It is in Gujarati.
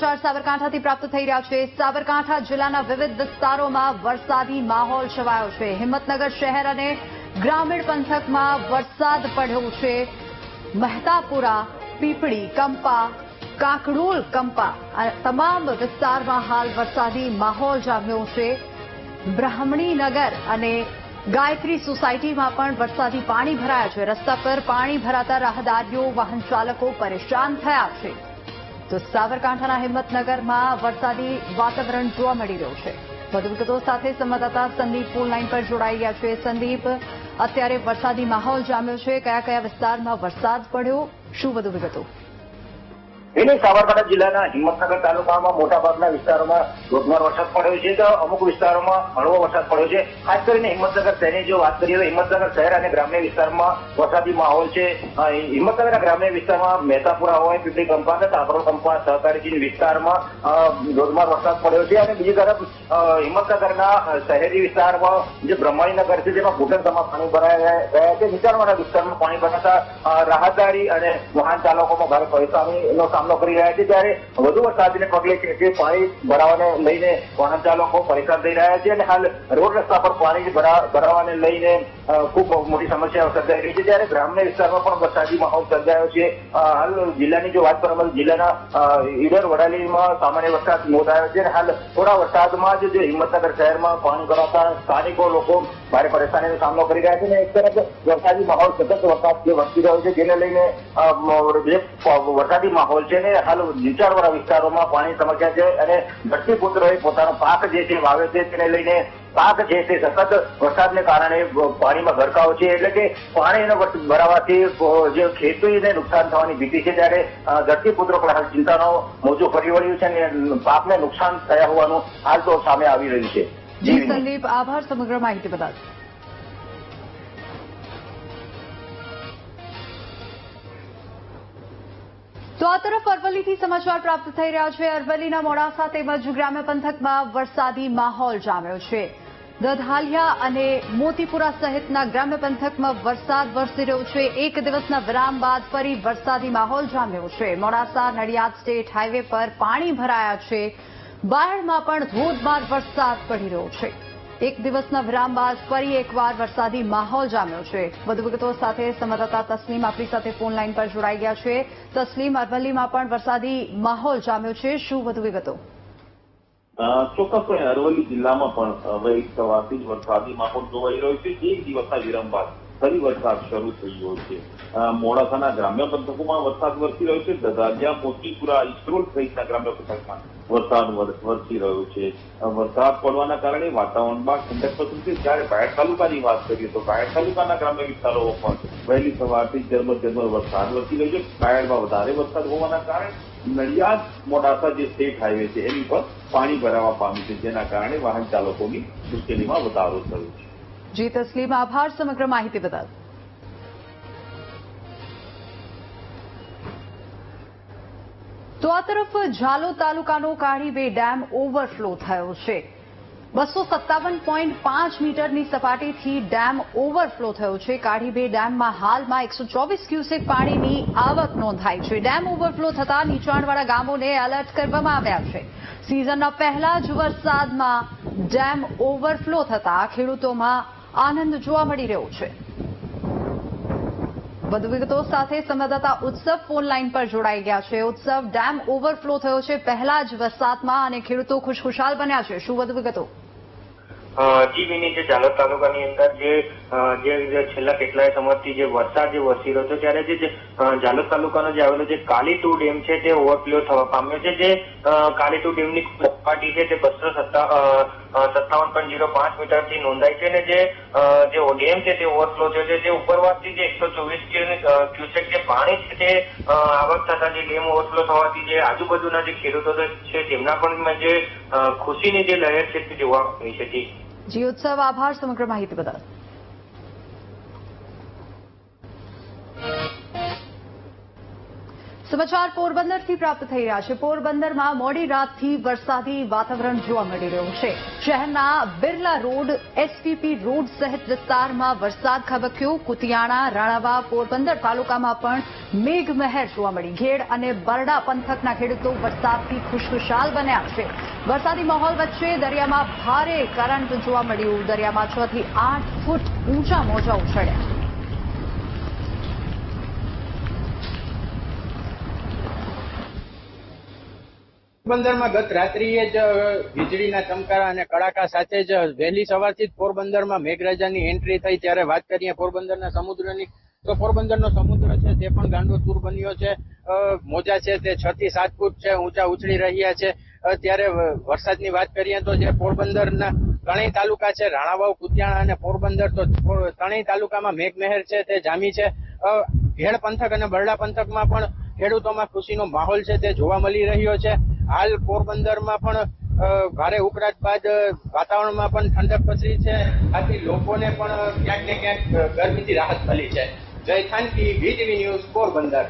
સમાચાર સાબરકાંઠાથી પ્રાપ્ત થઈ રહ્યા છે. સાબરકાંઠા જિલ્લાના વિવિધ વિસ્તારોમાં વરસાદી માહોલ છવાયો છે. હિંમતનગર શહેર અને ગ્રામીણ પંથકમાં વરસાદ પડ્યો છે. મહેતાપુરા, પીપળી, કંપા, કાકડોલ, કંપા તમામ વિસ્તારમાં હાલ વરસાદી માહોલ જામ્યો છે. બ્રાહ્મણીનગર અને ગાયત્રી સોસાયટીમાં પણ વરસાદી પાણી ભરાયા છે. રસ્તા પર પાણી ભરાતા રાહદારીઓ, વાહન ચાલકો પરેશાન થયા છે. તો સાબરકાંઠાના હિંમતનગરમાં વરસાદી વાતાવરણ જોવા મળી રહ્યું છે. વધુ વિગતો સાથે સંવાદદાતા સંદીપ ફોન લાઇન પર જોડાઈ ગયા છે. સંદીપ, અત્યારે વરસાદી માહોલ જામ્યો છે. કયા કયા વિસ્તારમાં વરસાદ પડ્યો? શું વધુ વિગતો? એની સાબરકાંઠા જિલ્લાના હિંમતનગર તાલુકામાં મોટાભાગના વિસ્તારોમાં ધોધમાર વરસાદ પડ્યો છે તો અમુક વિસ્તારોમાં હળવો વરસાદ પડ્યો છે. ખાસ કરીને હિંમતનગર શહેરની જો વાત કરીએ તો હિંમતનગર શહેર અને ગ્રામ્ય વિસ્તારમાં વરસાદી માહોલ છે. હિંમતનગરના ગ્રામ્ય વિસ્તારમાં મહેતાપુરા હોય, પીપળી કંપા કાપરો કંપા સહકારી વિસ્તારમાં ધોધમાર વરસાદ પડ્યો છે. અને બીજી તરફ હિંમતનગરના શહેરી વિસ્તારમાં જે બ્રહ્માણીનગર છે જેમાં ઘૂંટણસમાં પાણી ભરાયા ગયા છે. નીચાણવાળા વિસ્તારમાં પાણી ભરાતા રાહદારી અને વાહન ચાલકોમાં ભારે પરેશાનીનો સામનો કરી રહ્યા છે ત્યારે વધુ વરસાદને પગલે પાણી ભરાવાને લઈને વાહન ચાલકો પરેશાન થઈ રહ્યા છે અને હાલ રોડ રસ્તા પર પાણી ભરાવાને લઈને ખૂબ મોટી સમસ્યાઓ સર્જાઈ રહી છે ત્યારે ગ્રામ્ય વિસ્તારમાં પણ વરસાદી માહોલ સર્જાયો છે. હાલ જિલ્લાની જો વાત કરવામાં જિલ્લાના ઈડર વડાલીમાં સામાન્ય વરસાદ નોંધાયો છે અને હાલ થોડા વરસાદમાં જ જે હિંમતનગર શહેરમાં પાણી ભરાતા સ્થાનિકો લોકો ભારે પરેશાનીનો સામનો કરી રહ્યા છે અને એક તરફ વરસાદી માહોલ સતત વરસાદ જે વરસી રહ્યો છે, જેને લઈને વરસાદી માહોલ છે હાલ નીચાણવાળા વિસ્તારોમાં પાણી સમસ્યા છે અને ધરતીપુત્રોએ પોતાનો પાક જે છે વાવે છે તેને લઈને પાક જે છે સતત વરસાદને કારણે પાણીમાં ગરકાવ છે. એટલે કે પાણીનો ભરાવાથી જે ખેતીને નુકસાન થવાની ભીતિ છે ત્યારે ધરતીપુત્રો પણ હાલ ચિંતાનો મોજું ફરી વળ્યું છે અને પાકને નુકસાન થયા હોવાનું હાલ તો સામે આવી રહ્યું છે. જી સંદીપ આભાર સમગ્ર માહિતી બદલ તો આ તરફ અરવલ્લીથી સમાચાર પ્રાપ્ત થઈ રહ્યા છે. અરવલ્લીના મોડાસા તેમજ ગ્રામ્ય પંથકમાં વરસાદી માહોલ જામ્યો છે. દધાલિયા અને મોતીપુરા સહિતના ગ્રામ્ય પંથકમાં વરસાદ વરસી રહ્યો છે. એક દિવસના વિરામ બાદ ફરી વરસાદી માહોલ જામ્યો છે. મોડાસા, નડિયાદ સ્ટેટ હાઈવે પર પાણી ભરાયા છે. બાયડમાં પણ ધોધમાર વરસાદ પડી રહ્યો છે. એક દિવસના વિરામ બાદ ફરી એકવાર વરસાદી માહોલ જામ્યો છે. વધુ વિગતો સાથે સંવાદદાતા તસ્લીમ આપણી સાથે ફોન લાઈન પર જોડાઈ ગયા છે. તસ્લીમ, અરવલ્લીમાં પણ વરસાદી માહોલ જામ્યો છે. શું વધુ વિગતો? ચોક્કસપણે અરવલ્લી જિલ્લામાં પણ વહેલી સવારથી જ વરસાદી માહોલ જોવાઈ રહ્યો છે. એક દિવસના વિરામ બાદ ફરી વરસાદ શરૂ થઈ ગયો છે મોડાસાના ગ્રામ્ય પંથકોમાં વરસાદ વરસી રહ્યો છે. દદારિયા મોતીપુરા ઇસરોલ સહિતના ગ્રામ્ય પંથકમાં વરસાદ વરસી રહ્યો છે. વરસાદ પડવાના કારણે વાતાવરણમાં ઠંડક પસંદ છે જ્યારે બાયડ તાલુકાની વાત કરીએ તો બાયડ તાલુકાના ગ્રામ્ય વિસ્તારોમાં પણ વહેલી સવારથી જન્મ ઝરમર વરસાદ વરસી રહ્યો છે. બાયડમાં વધારે વરસાદ હોવાના કારણે નડિયાદ, મોડાસા જે સ્ટેટ હાઈવે છે એની પર પાણી ભરાવા પામ્યું છે. જેના કારણે વાહન ચાલકોની મુશ્કેલીમાં વધારો થયો છે. જી તસ્લીમ આભાર, સમગ્ર માહિતી બદલ. તો આ તરફ ઝાલો તાલુકાનો કાઢી બે ડેમ ઓવરફ્લો થયો છે. બસો સત્તાવન પોઈન્ટ પાંચ મીટરની સપાટીથી ડેમ ઓવરફ્લો થયો છે. બે ડેમમાં હાલમાં એકસો ચોવીસ ક્યુસેક પાણીની આવક નોંધાઈ છે. ડેમ ઓવરફ્લો થતા નીચાણવાળા ગામોને એલર્ટ કરવામાં આવ્યા છે. સિઝનના પહેલા જ વરસાદમાં ડેમ ઓવરફ્લો થતા ખેડૂતોમાં આનંદ જોવા મળી રહ્યો છે. વધુ વિગતો સાથે સંવાદદાતા ઉત્સવ ફોન લાઈન પર જોડાઈ ગયા છે. ઉત્સવ ડેમ ઓવરફ્લો થયો છે. પહેલા જ વરસાદમાં અને ખેડૂતો ખુશખુશાલ બન્યા છે. શું વધુ વિગતો? જી વિની જે ઝાલોદ તાલુકાની અંદર જે જે છેલ્લા કેટલાય સમયથી જે વરસાદ જે વરસી રહ્યો હતો ત્યારે જે જે, તાલુકાનો જે આવેલો જે કાલીટુ ડેમ છે તે ઓવરફ્લો થવા પામ્યો છે જે કાલીટુ કાલી ડેમની સપાટી છે તે બસો સત્તાવન પોઈન્ટ ઝીરો પાંચ મીટરથી નોંધાઈ છે અને જે જે ડેમ છે તે ઓવરફ્લો થયો છે જે ઉપરવાસથી જે એકસો ચોવીસ ક્યુસેક જે પાણી છે તે આવક થતા જે ડેમ ઓવરફ્લો થવાથી જે આજુબાજુના જે ખેડૂતો છે તેમના પણ જે ખુશીની જે લહેર છે તે જોવા મળી છે જી જી ઉત્સવ આભાર સમાચાર પોરબંદરથી પ્રાપ્ત થઈ રહ્યા છે. પોરબંદરમાં મોડી રાતથી વરસાદી વાતાવરણ જોવા મળી રહ્યું છે. શહેરના બિરલા રોડ એસપીપી રોડ સહિત વિસ્તારમાં વરસાદ ખાબક્યો. કુતિયાણા રાણાવા પોરબંદર તાલુકામાં પણ મેઘમહેર જોવા મળી. ઘેડ અને બરડા પંથકના ખેડૂતો વરસાદથી ખુશખુશાલ બન્યા છે. વરસાદી માહોલ વચ્ચે દરિયામાં ભારે કરંટ જોવા મળ્યું. દરિયામાં છ થી આઠ ફૂટ ઊંચા મોજા ઉછળ્યા. પોરબંદરમાં ગત રાત્રિએ જ વીજળીના ચમકારા અને કડાકા સાથે જ વહેલી સવારથી જ પોરબંદરમાં મેઘરાજાની એન્ટ્રી થઈ. ત્યારે વાત કરીએ પોરબંદરના સમુદ્રની, તો પોરબંદરનો સમુદ્ર છે તે પણ ગાંડોતુર બન્યો છે. મોજા છે તે છ થી સાત ફૂટ છે, ઊંચા ઉછળી રહ્યા છે. ત્યારે વરસાદની વાત કરીએ તો જે પોરબંદરના ત્રણેય તાલુકા છે, રાણાવાવ, કુતિયાણા અને પોરબંદર, તો ત્રણેય તાલુકામાં મેઘમહેર છે, તે જામી છે. ભેળ પંથક અને બરડા પંથકમાં પણ ખેડૂતોમાં ખુશીનો માહોલ છે, તે જોવા મળી રહ્યો છે. હાલ પોરબંદરમાં પણ ભારે ઉકળાટ બાદ વાતાવરણમાં પણ ઠંડક પસરી છે. આથી લોકોને પણ ક્યાંક ને ક્યાંક ગરમીથી રાહત મળી છે. જય થાનકી વીજવી ન્યૂઝ પોરબંદર.